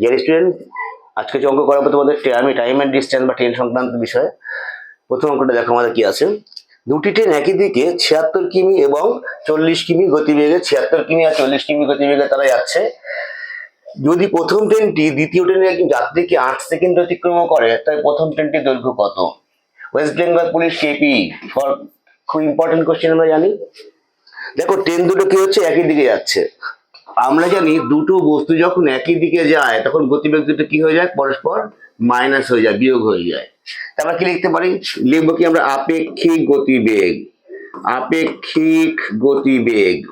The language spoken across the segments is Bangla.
যে স্টুডেন্ট আজকে যে অঙ্ক করাবো তোমাদের আমি টাইম অ্যান্ড ডিস্টেন্স বা ট্রেন সংক্রান্ত বিষয়ে, প্রথম অঙ্কটা দেখো আমাদের কি আছে। দুটি ট্রেন একই দিকে ছিয়াত্তর কিমি এবং চল্লিশ কিমি গতিবেগে, ছিয়াত্তর কিমি আর চল্লিশ কিমি গতিবেগে তারা যাচ্ছে। যদি প্রথম ট্রেনটি দ্বিতীয় ট্রেনের একজন যাত্রীকে আট সেকেন্ড অতিক্রম করে, তাই প্রথম ট্রেনটির দৈর্ঘ্য কত? West Bengal police KP for খুব ইম্পর্টেন্ট কোশ্চেন আমরা জানি। দেখো ট্রেন দুটো কি হচ্ছে? একই দিকে যাচ্ছে। আমরা জানি দুটো বস্তু যখন একই দিকে যায়, তখন গতিবেগ দুটো কি হয়ে যায়? পরস্পর মাইনাস হয়ে যায়, বিয়োগ হয়ে যায়। তারপর কি লিখতে পারি? লিখব কি আমরা আপেক্ষিক গতিবেগ আপেক্ষিক গতিবেগ।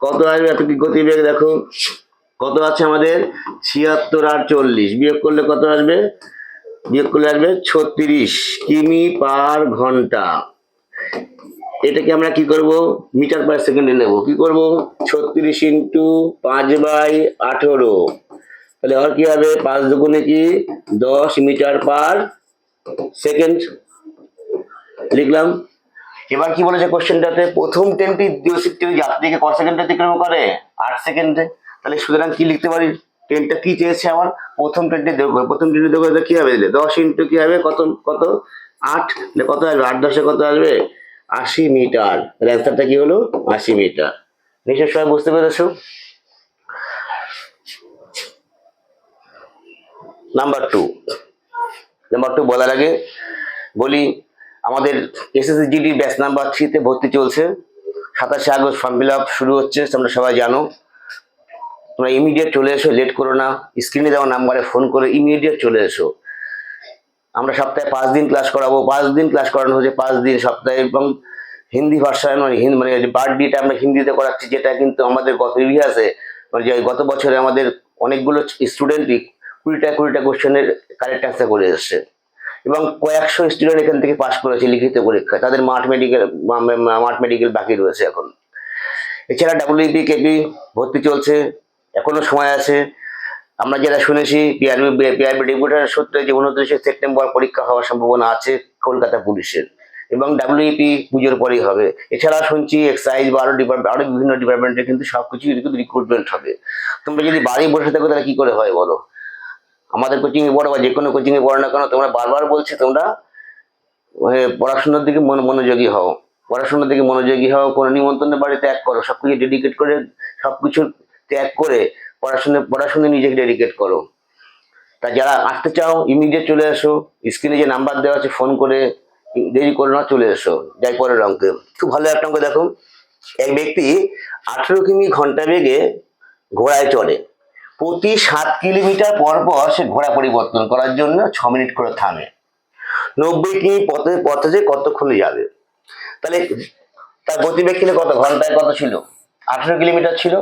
কত আসবে আপেক্ষিক গতিবেগ দেখো? কত আছে আমাদের? ছিয়াত্তর আর চল্লিশ। বিয়োগ করলে কত আসবে? বিয়োগ করলে আসবে ছত্রিশ কিমি পার ঘণ্টা। এটাকে আমরা কি করব? মিটার পার সেকেন্ডে নেব। কি করব? ছত্রিশ ইন্টু পাঁচ বাই আঠেরো। তাহলে আর কি হবে? পাঁচ দুগুণে কি? দশ মিটার পার সেকেন্ড লিখলাম। এবার কি বলেছে কোশ্চেনটাতে? প্রথম ট্রেনটি দ্বিতীয় সিটটি যাত্রীকে ক সেকেন্ড অতিক্রম করে? আট সেকেন্ডে তাহলে সুতরাং কি লিখতে পারি? ট্রেনটা কি চেয়েছে আমার? প্রথম ট্রেনটি দেখব প্রথম ট্রেনটি দেখব কি হবে? দশ ইন্টু কি হবে? কত কত? আট। কত আসবে? আট দশে কত আসবে? আশি মিটার। অ্যান্সারটা কি হলো? আশি মিটার। নিশ্চয় সবাই বুঝতে পেরেছ? নাম্বার টু নাম্বার টু বলার আগে বলি, আমাদের এসএসসি জিডি ব্যাচ নাম্বার থ্রিতে ভর্তি চলছে। সাতাশে আগস্ট ফর্ম ফিল আপ শুরু হচ্ছে, তোমরা সবাই জানো। তোমরা ইমিডিয়েট চলে এসো লেট করো না। স্ক্রিনে দেওয়া নাম্বারে ফোন করে ইমিডিয়েট চলে এসো। আমরা সপ্তাহে পাঁচ দিন ক্লাস করাবো, পাঁচ দিন ক্লাস করানো হচ্ছে পাঁচ দিন সপ্তাহে এবং হিন্দি ভাষায় মানে হিন্দি মানে বার্থডেটা আমরা হিন্দিতে করাচ্ছি, যেটা কিন্তু আমাদের গত ইতিহাসে মানে যে গত বছরে আমাদের অনেকগুলো স্টুডেন্টই কুড়িটা কুড়িটা কোশ্চেনের কারেক্ট অ্যান্সার করে এসছে। এবং কয়েকশো স্টুডেন্ট এখান থেকে পাশ করেছে লিখিত পরীক্ষা। তাদের মাঠ মেডিকেল মাঠ মেডিকেল বাকি রয়েছে এখন। এছাড়া ডাব্লিউপি কেপি ভর্তি চলছে এখনও সময় আছে। আমরা যেটা শুনেছি পিআরবি পিআরবি ডেপুটেশন সূত্রে যে উনত্রিশে সেপ্টেম্বর পরীক্ষা হওয়ার সম্ভাবনা আছে কলকাতা পুলিশের এবং ডাব্লিউপি পুজোর পরেই হবে। এছাড়া শুনছি এক্সাইজ বা আরও ডিপার্টমেন্ট আরও বিভিন্ন ডিপার্টমেন্টে কিন্তু সব কিছু কিন্তু রিক্রুটমেন্ট হবে। তোমরা যদি বাড়ি বসে থাকো তাহলে কি করে হয় বলো? আমাদের কোচিং এ পড়ো বা যে কোনো কোচিং এ পড়ো না কেন, তোমরা বারবার বলছি তোমরা পড়াশোনার দিকে মন, মনোযোগী হও। পড়াশোনার দিকে মনোযোগী হও, কোনো নিমন্ত্রণের বাড়ি ত্যাগ করো। সবকিছু ডেডিকেট করে সবকিছু ত্যাগ করে পড়াশোনা পড়াশোনা নিজেকে ডেডিকেট করো। তা যারা আসতে চাও ইমিডিয়েট চলে এসো স্ক্রিনে যে নাম্বার দেওয়া আছে ফোন করে দেরি করে না, চলে এসো। যাই পরের অঙ্কে। খুব ভালো একটা অঙ্ক দেখো। এক ব্যক্তি আঠেরো কিমি ঘণ্টা বেগে ঘোড়ায় চলে প্রতি সাত কিলোমিটার পর পর সে ঘোড়া পরিবর্তন করার জন্য ছ মিনিট করে থামে। নব্বই কিমি পথে পথে যে কতক্ষণে যাবে? তাহলে তার গতিবেগ ছিল কত? ঘন্টায় কত ছিল? আঠেরো কিলোমিটার ছিল।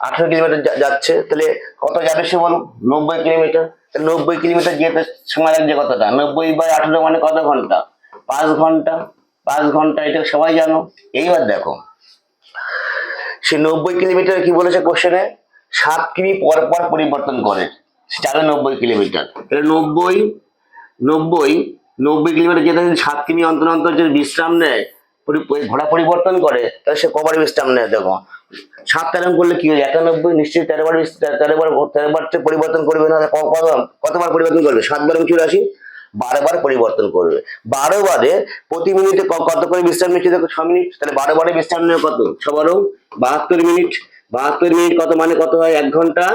আঠেরো কিলোমিটার যাচ্ছে, তাহলে কত যাবে সে বলুন নব্বই কিলোমিটার। নব্বই কিলোমিটার যেতে সময় লাগছে কতটা? নব্বই বাই আঠেরো মানে কত ঘণ্টা? পাঁচ ঘণ্টা। পাঁচ ঘণ্টা, এটা সবাই জানো। এইবার দেখো। সে নব্বই কিলোমিটার কি বলেছে কোশ্চেনে সাত কিমি পর পর পরিবর্তন করে। যাবে নব্বই কিলোমিটার। তাহলে নব্বই নব্বই নব্বই কিলোমিটার যেতে সাত কিমি অন্তর অন্তর যদি বিশ্রাম নেয় ঘোড়া পরিবর্তন করে, তাহলে সে কবার বিশ্রাম নেয়, দেখো। সাত তেরো করলে কি একানব্বই নিশ্চয়ই তেরো বার তেরো বার তেরো বার পরিবর্তন করবে না কতবার পরিবর্তন করবে? সাত বার চুরাশি বারো বার পরিবর্তন করবে। বারো বারে প্রতি মিনিটে কত করে বিশ্রাম নিচ্ছে? দেখো, ছ মিনিট। তাহলে বারো বারে বিশ্রাম নেবে কত? ছ বারো। বাহাত্তর মিনিট। বাহাত্তর মিনিট কত মানে কত হয়? এক ঘণ্টা।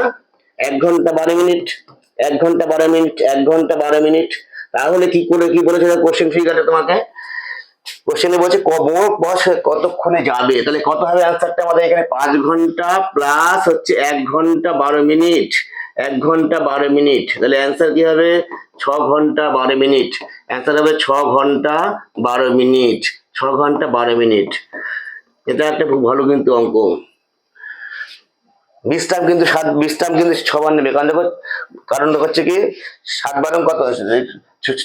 এক ঘণ্টা বারো মিনিট। এক ঘণ্টা বারো মিনিট। এক ঘণ্টা বারো মিনিট। তাহলে কি করে কি বলেছে? কোশ্চেন ফিগারে তোমাকে। কোশ্চেনে বলছে কবর বস, কতক্ষণে যাবে? তাহলে কত হবে অ্যান্সারটা আমাদের এখানে? পাঁচ ঘণ্টা প্লাস হচ্ছে এক ঘণ্টা বারো মিনিট এক ঘণ্টা বারো মিনিট তাহলে অ্যান্সার কি হবে? ছ ঘণ্টা বারো মিনিট অ্যান্সার হবে ছ ঘণ্টা বারো মিনিট ছ ঘণ্টা বারো মিনিট এটা একটা খুব ভালো কিন্তু অঙ্ক। বিশ্রাম কিন্তু সাত, বিশ্রাম কিন্তু ছবার নেবে। কারণ দেখো, কারণ হচ্ছে কি, সাত বারং কত?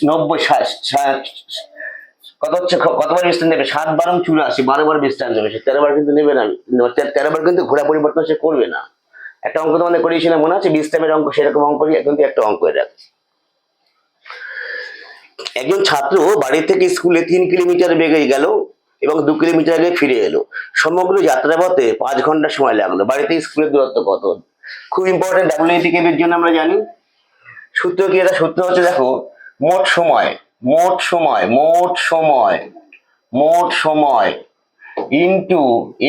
নব্বই কত হচ্ছে, কতবার বিশ্রাম নেবে? সাত বারং চুরাশি বারো বার বিশ্রাম নেবে সে তেরো বার কিন্তু নেবে না তেরো বার কিন্তু ঘোরা পরিবর্তন সে করবে না। একটা অঙ্ক তোমাদের করিয়েছিলাম মনে আছে? বিশ্রামের অঙ্ক, সেরকম অঙ্ক কিন্তু একটা অঙ্ক এটা একজন ছাত্র বাড়ি থেকে স্কুলে তিন কিলোমিটার বেগে গেল এবং দু কিলোমিটার আগে ফিরে এলো। সমগ্র যাত্রাপথে পাঁচ ঘণ্টা সময় লাগল। বাড়িতে স্কুলের দূরত্ব কত? খুব ইম্পর্টেন্ট ডাব্লিউটিকেব এর জন্য আমরা জানি। সূত্র কি? এটা সূত্র হচ্ছে, দেখো, মোট সময়। মোট সময় মোট সময় মোট সময় into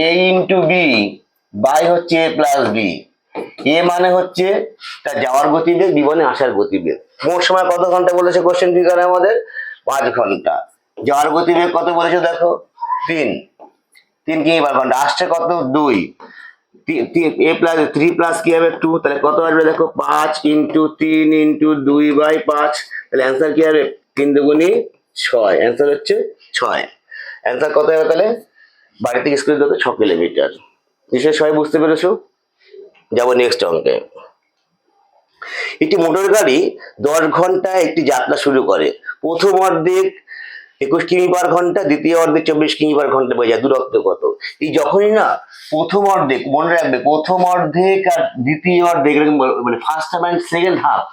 A into B by হচ্ছে এ প্লাস বি এ মানে হচ্ছে তার যাওয়ার গতিবেগ মানে আসার গতিবেগ। মোট সময় কত ঘণ্টা বলেছে কোশ্চেন ফিগারে আমাদের? পাঁচ ঘণ্টা। যাওয়ার গতিবেগ কত বলেছে দেখো? তিন। তিন কি পার ঘণ্টা? আসছে কত? দুই। এ প্লাস থ্রি প্লাস কি হবে? টু তাহলে কত আসবে দেখো? পাঁচ ইন্টু তিন ইন্টু দুই বাই পাঁচ। তাহলে অ্যান্সার কি হবে? তিন দুগুনি ছয়। অ্যান্সার হচ্ছে ছয়। অ্যান্সার কত হবে তাহলে? বাড়ি থেকে স্কুল যেতে ছ কিলোমিটার নিশ্চয়ই সবাই বুঝতে পেরেছ? যাব নেক্সট অঙ্কে। একটি মোটর গাড়ি দশ ঘন্টায় একটি যাত্রা শুরু করে। প্রথম অর্ধেক একুশ কিমি পার ঘণ্টা, দ্বিতীয় অর্ধেক চব্বিশ কিমি পার ঘণ্টা বোঝায় দূরত্ব কত? এই যখনই না প্রথম অর্ধেক, মনে রাখবে, প্রথম অর্ধেক আর দ্বিতীয় অর্ধেক মানে first half and second half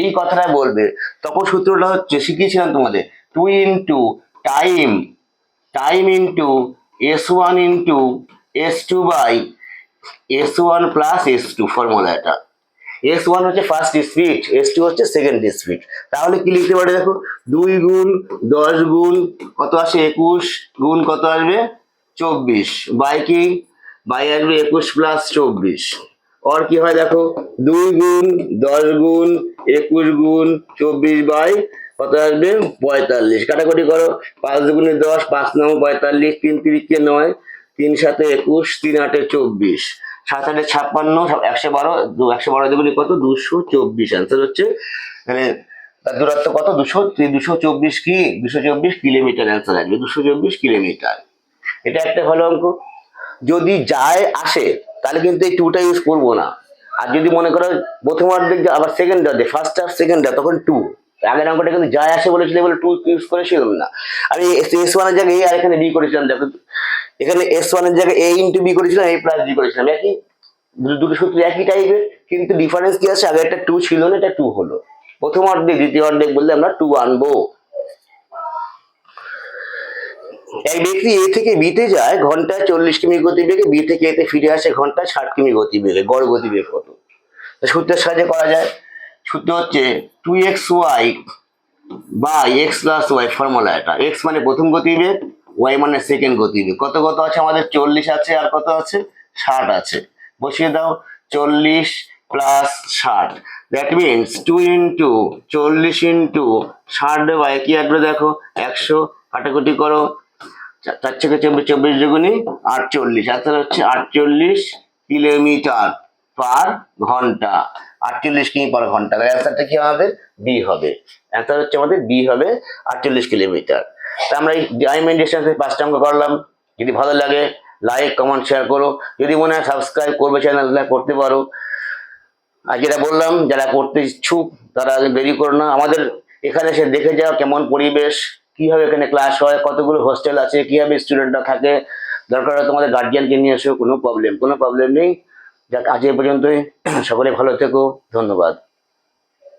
এই কথাটা বলবে। তখন সূত্রটা হচ্ছে, শিখিয়েছিলাম তোমাদের two into time time into S one into S two by S one plus S two ফর্মুলাটা এস ওয়ান হচ্ছে ফার্স্ট স্পিড এস টু হচ্ছে সেকেন্ড স্পিড তাহলে কি লিখতে পারে দেখো? দুই গুণ দশ গুণ কত আসে একুশ, গুণ কত আসবে? চব্বিশ। বাই কি? বাই আসবে একুশ প্লাস চব্বিশ। ওর কি হয় দেখো দুই গুণ দশ গুণ একুশ গুণ চব্বিশ বাই কত আসবে পঁয়তাল্লিশ কাটাকুটি করো পাঁচ দুগুণে দশ পাঁচ নং পঁয়তাল্লিশ তিন তিরিশকে নয় তিন সাথে একুশ তিন আটে চব্বিশ সাত আটে ছাপ্পান্ন একশো বারো একশো বারো দুগুণে কত দুশো চব্বিশ অ্যান্সার হচ্ছে মানে তার দূরত্ব কত? দুশো দুশো চব্বিশ কি? দুশো চব্বিশ কিলোমিটার অ্যান্সার আসবে। দুশো চব্বিশ কিলোমিটার। এটা একটা ভালো অঙ্ক। যদি যায়, আসে তাহলে কিন্তু এই টুটা ইউজ করব না। আর যদি মনে করো প্রথম অর্ধেক যা- আবার সেকেন্ড অর্ধেক ফার্স্ট হাফ সেকেন্ড হাফ তখন টু আগের অঙ্কটা কিন্তু যায় আসে বলেছিল বলে টু ইউজ করেছিলাম না। আমি এস ওয়ানের জায়গায় এ আর এখানে বি করেছিলাম, দেখো। এখানে এস ওয়ানের জায়গায় এ ইন্টু বি করেছিলাম এ প্লাস বি করেছিলাম। একই দুটো সূত্র একই টাইপের কিন্তু ডিফারেন্স কি আছে? আগে একটা টু ছিল না, এটা টু হলো। প্রথম অর্ধেক, দ্বিতীয় অর্ধেক বললে আমরা টু আনব। এক ব্যক্তি এ থেকে বিতে যায়, ঘন্টায় চল্লিশ কিমি গতিবেগে, বি থেকে এতে ফিরে আসে ঘন্টায় ষাট কিমি গতিবেগে, গড় গতিবেগ কত? সূত্রের সাহায্যে করা যায়। সূত্র হচ্ছে two X Y by X plus Y formula এটা। এক্স মানে প্রথম গতিবেগ ওয়াই মানে সেকেন্ড গতিবেগ। কত কত আছে আমাদের? চল্লিশ আছে আর কত আছে? ষাট আছে। বসিয়ে দাও, চল্লিশ প্লাস ষাট। দ্যাট মিনস টু ইন্টু চল্লিশ ইন্টু ষাট বাই কি আসবে দেখো? একশো। কাটাকুটি করো। চার থেকে চব্বিশ চব্বিশ দুগুনি আটচল্লিশ। আনসার হচ্ছে আটচল্লিশ কিলোমিটার পার ঘণ্টা। আটচল্লিশ কিমি পার ঘণ্টা। অ্যান্সারটা কি হবে? বি হবে। অ্যান্সার হচ্ছে আমাদের বি হবে আটচল্লিশ কিলোমিটার। তা আমরা এই ডায়মন্ড ডিস্টেন্সে পাঁচটা অঙ্ক করলাম। যদি ভালো লাগে লাইক কমেন্ট শেয়ার করো। যদি মনে হয় সাবস্ক্রাইব করবে চ্যানেলটা করতে পারো। আর যেটা বললাম, যারা করতে ইচ্ছুক, তারা দেরি করো না। আমাদের এখানে এসে দেখে যাও কেমন পরিবেশ। কীভাবে এখানে ক্লাস হয়, কতগুলো হোস্টেল আছে, কীভাবে স্টুডেন্টরা থাকে, দরকার হয় তোমাদের গার্জিয়ানকে নিয়ে এসো, কোনো প্রবলেম কোনো প্রবলেম নেই। যাক, আজ এ পর্যন্তই। সকলে ভালো থেকো, ধন্যবাদ।